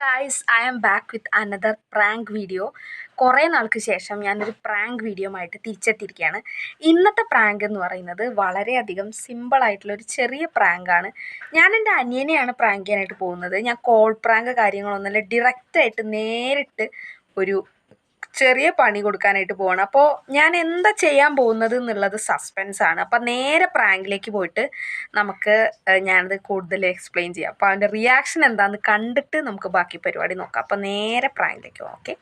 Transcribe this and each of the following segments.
Guys I am back with another prank video കുറേ നാൾക്ക് ശേഷം ഞാനൊരു പ്രാങ്ക് വീഡിയോ ആയിട്ട് തിരിച്ചെത്തിയിരിക്കുകയാണ്. ഇന്നത്തെ പ്രാങ്ക് എന്ന് പറയുന്നത് വളരെയധികം സിമ്പിളായിട്ടുള്ള ഒരു ചെറിയ പ്രാങ്കാണ് ഞാൻ എന്റെ അനിയനെയാണ് പ്രാങ്ക് ചെയ്യാനായിട്ട് പോകുന്നത്. ഞാൻ കോൾ പ്രാങ്ക് കാര്യങ്ങളൊന്നുമല്ല ഡയറക്റ്റായിട്ട് നേരിട്ട് ഒരു ചെറിയ പണി കൊടുക്കാനായിട്ട് പോവാണ്. അപ്പോൾ ഞാൻ എന്താ ചെയ്യാൻ പോകുന്നത് എന്നുള്ളത് സസ്പെൻസ് ആണ്. അപ്പോൾ നേരെ പ്രാങ്കിലേക്ക് പോയിട്ട് നമുക്ക് ഞാനത് കൂടുതൽ എക്സ്പ്ലെയിൻ ചെയ്യാം. അപ്പോൾ അവന്റെ റിയാക്ഷൻ എന്താണെന്ന് കണ്ടിട്ട് നമുക്ക് ബാക്കി പരിപാടി നോക്കാം. അപ്പോൾ നേരെ പ്രാങ്കിലേക്ക് പോകാം ഓക്കെ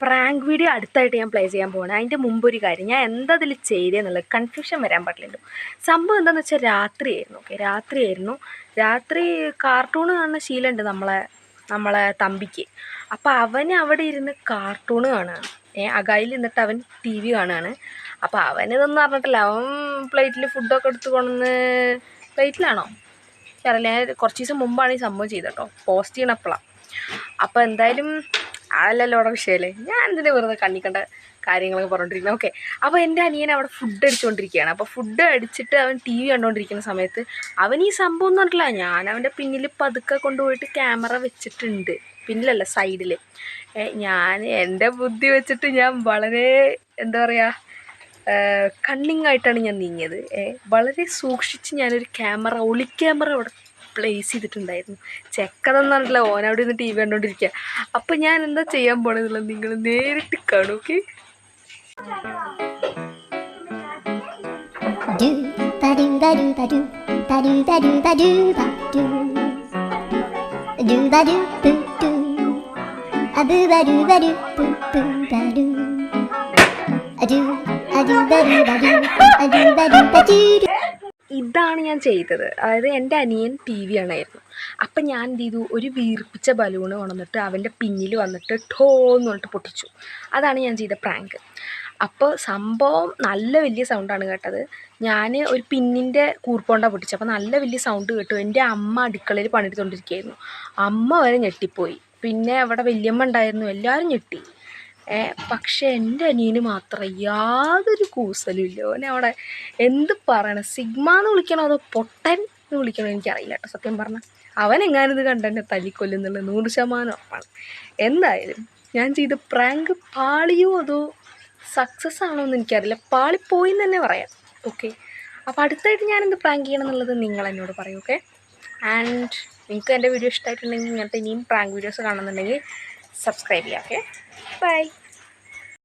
പ്രാങ്ക് വീഡിയോ അടുത്തായിട്ട് ഞാൻ പ്ലേ ചെയ്യാൻ പോകണം അതിന്റെ മുമ്പ് ഒരു കാര്യം. ഞാൻ എന്താ അതിൽ ചെയ്തതെന്നുള്ളത് കൺഫ്യൂഷൻ വരാൻ പാടില്ലല്ലോ. സംഭവം എന്താണെന്ന് വെച്ചാൽ രാത്രിയായിരുന്നു. ഓക്കെ രാത്രിയായിരുന്നു. രാത്രി കാർട്ടൂൺ കാണുന്ന ശീലമുണ്ട് നമ്മളെ നമ്മളെ തമ്പിക്ക്. അപ്പോൾ അവൻ അവിടെ ഇരുന്ന് കാർട്ടൂൺ കാണുകയാണ് ഏ അകായിൽ നിന്നിട്ട് അവൻ ടി വി കാണുകയാണ് അപ്പോൾ അവനിതൊന്നും അറിഞ്ഞിട്ടില്ല. അവൻ പ്ലേറ്റിൽ ഫുഡൊക്കെ എടുത്ത് കൊണ്ടുവന്ന് പ്ലേറ്റിലാണോ അറിയില്ല കുറച്ച് ദിവസം മുമ്പാണ് ഈ സംഭവം ചെയ്തത് കേട്ടോ. പോസ്റ്റ് ചെയ്യണപ്പോഴാണ് അപ്പോൾ എന്തായാലും അതല്ലല്ലോ അവിടെ വിഷയമല്ലേ ഞാൻ എന്തിനാ വെറുതെ കണ്ണിക്കണ്ട കാര്യങ്ങളൊക്കെ പറഞ്ഞോണ്ടിരിക്കുന്നത് ഓക്കെ അപ്പോൾ എന്റെ അനിയൻ അവിടെ ഫുഡ് അടിച്ചുകൊണ്ടിരിക്കുകയാണ് അപ്പോൾ ഫുഡ് അടിച്ചിട്ട് അവൻ ടി വി കണ്ടുകൊണ്ടിരിക്കുന്ന സമയത്ത് അവൻ ഈ സംഭവം ഒന്നും പറഞ്ഞിട്ടില്ല ഞാൻ അവന്റെ പിന്നിൽ പതുക്കെ കൊണ്ടുപോയിട്ട് ക്യാമറ വെച്ചിട്ടുണ്ട്. പിന്നിലല്ല സൈഡിൽ ഞാൻ എന്റെ ബുദ്ധി വെച്ചിട്ട് ഞാൻ വളരെ എന്താ പറയുക കണ്ണിങ് ആയിട്ടാണ് ഞാൻ നീങ്ങിയത്. വളരെ സൂക്ഷിച്ച് ഞാനൊരു ക്യാമറ ഒളി ക്യാമറ അവിടെ പ്ലേസ് ചെയ്തിട്ടുണ്ടായിരുന്നു. ചെക്കതൊന്നല്ല ഓൻ അവിടെ നിന്ന് ടി വി കണ്ടുകൊണ്ടിരിക്കുക അപ്പം ഞാൻ എന്താ ചെയ്യാൻ പോണെന്നുള്ളത് നിങ്ങൾ നേരിട്ട് കാണും ഓക്കെ അത് ba do ba do ഇതാണ് ഞാൻ ചെയ്തത്. അതായത് എന്റെ അനിയൻ ടി വി ആണായിരുന്നു. അപ്പം ഞാൻ എന്ത് ചെയ്തു? ഒരു വീർപ്പിച്ച ബലൂണ് കൊണ്ടുവന്നിട്ട് അവന്റെ പിന്നിൽ വന്നിട്ട് ഠോ എന്ന് പറഞ്ഞിട്ട് പൊട്ടിച്ചു. അതാണ് ഞാൻ ചെയ്ത പ്രാങ്ക്. അപ്പോൾ സംഭവം നല്ല വലിയ സൗണ്ടാണ് കേട്ടത്. ഞാൻ ഒരു പിന്നിന്റെ കൂർപ്പോണ്ട പൊട്ടിച്ചു അപ്പോൾ നല്ല വലിയ സൗണ്ട് കേട്ടു. എന്റെ അമ്മ അടുക്കളയിൽ പണിയെടുത്തുകൊണ്ടിരിക്കുകയായിരുന്നു അമ്മ വരെ ഞെട്ടിപ്പോയി. പിന്നെ അവിടെ വല്യമ്മ ഉണ്ടായിരുന്നു. എല്ലാവരും ഞെട്ടി. പക്ഷേ എന്റെ അനിയന് മാത്രം യാതൊരു കൂസലും ഇല്ല. ഓനെ അവിടെ എന്ത് പറയണം? സിഗ്മ എന്ന് വിളിക്കണോ അതോ പൊട്ടൻ എന്ന് വിളിക്കണോ എനിക്കറിയില്ല കേട്ടോ സത്യം പറഞ്ഞാൽ അവൻ എങ്ങാനും ഇത് കണ്ടെന്നെ തല്ലിക്കൊല്ലുന്നുള്ള നൂറ് ശതമാനം ഉറപ്പാണ്. എന്തായാലും ഞാൻ ചെയ്ത പ്രാങ്ക് പാളിയോ അതോ സക്സസ് ആണോ എന്ന് എനിക്കറിയില്ല. പാളിപ്പോയി എന്ന് തന്നെ പറയാം. ഓക്കെ. അപ്പോൾ അടുത്തായിട്ട് ഞാൻ എന്ത് പ്രാങ്ക് ചെയ്യണം എന്നുള്ളത് നിങ്ങൾ എന്നോട് പറയൂ ഓക്കെ? ആൻഡ് നിങ്ങൾക്ക് എന്റെ വീഡിയോ ഇഷ്ടമായിട്ടുണ്ടെങ്കിൽ ഇങ്ങനത്തെ ഇനിയും പ്രാങ്ക് വീഡിയോസ് കാണുന്നുണ്ടെങ്കിൽ സബ്സ്ക്രൈബ് ചെയ്യാം ഓക്കെ? ബൈ.